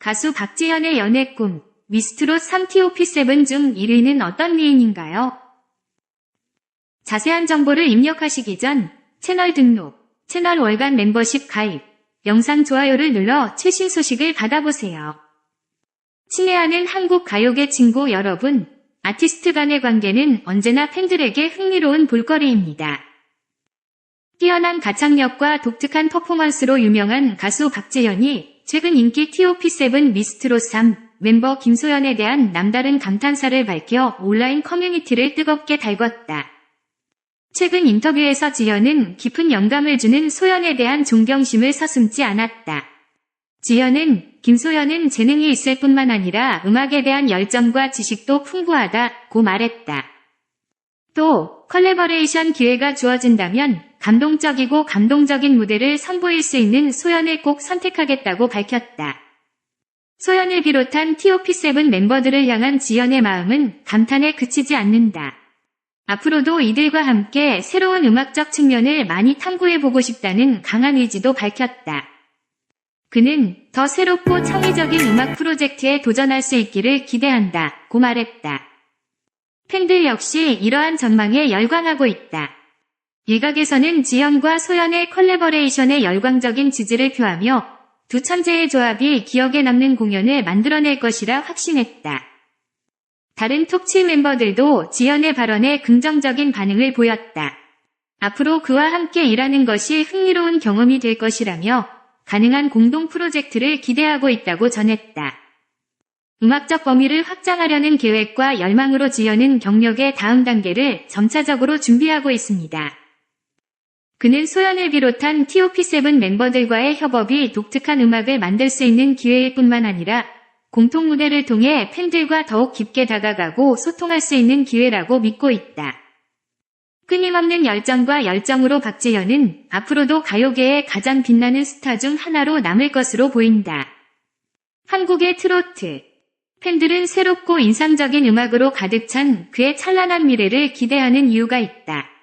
가수 박지현의 연애 꿈, 미스트롯 3TOP7 중 1위는 어떤 미인인가요? 자세한 정보를 입력하시기 전 채널 등록, 채널 월간 멤버십 가입, 영상 좋아요를 눌러 최신 소식을 받아보세요. 친애하는 한국 가요계 친구 여러분, 아티스트 간의 관계는 언제나 팬들에게 흥미로운 볼거리입니다. 뛰어난 가창력과 독특한 퍼포먼스로 유명한 가수 박재현이 최근 인기 TOP7 미스트롯 3 멤버 김소연에 대한 남다른 감탄사를 밝혀 온라인 커뮤니티를 뜨겁게 달궜다. 최근 인터뷰에서 지현은 깊은 영감을 주는 소연에 대한 존경심을 서슴지 않았다. 지현은 김소연은 재능이 있을 뿐만 아니라 음악에 대한 열정과 지식도 풍부하다고 말했다. 또 컬래버레이션 기회가 주어진다면 감동적이고 감동적인 무대를 선보일 수 있는 소연을 꼭 선택하겠다고 밝혔다. 소연을 비롯한 TOP7 멤버들을 향한 지연의 마음은 감탄에 그치지 않는다. 앞으로도 이들과 함께 새로운 음악적 측면을 많이 탐구해보고 싶다는 강한 의지도 밝혔다. 그는 더 새롭고 창의적인 음악 프로젝트에 도전할 수 있기를 기대한다. 고 말했다. 팬들 역시 이러한 전망에 열광하고 있다. 일각에서는 지현과 소연의 컬래버레이션에 열광적인 지지를 표하며 두 천재의 조합이 기억에 남는 공연을 만들어낼 것이라 확신했다. 다른 톡치 멤버들도 지연의 발언에 긍정적인 반응을 보였다. 앞으로 그와 함께 일하는 것이 흥미로운 경험이 될 것이라며 가능한 공동 프로젝트를 기대하고 있다고 전했다. 음악적 범위를 확장하려는 계획과 열망으로 지연은 경력의 다음 단계를 점차적으로 준비하고 있습니다. 그는 소연을 비롯한 TOP7 멤버들과의 협업이 독특한 음악을 만들 수 있는 기회일 뿐만 아니라 공통 무대를 통해 팬들과 더욱 깊게 다가가고 소통할 수 있는 기회라고 믿고 있다. 끊임없는 열정과 열정으로 박재현은 앞으로도 가요계의 가장 빛나는 스타 중 하나로 남을 것으로 보인다. 한국의 트로트. 팬들은 새롭고 인상적인 음악으로 가득 찬 그의 찬란한 미래를 기대하는 이유가 있다.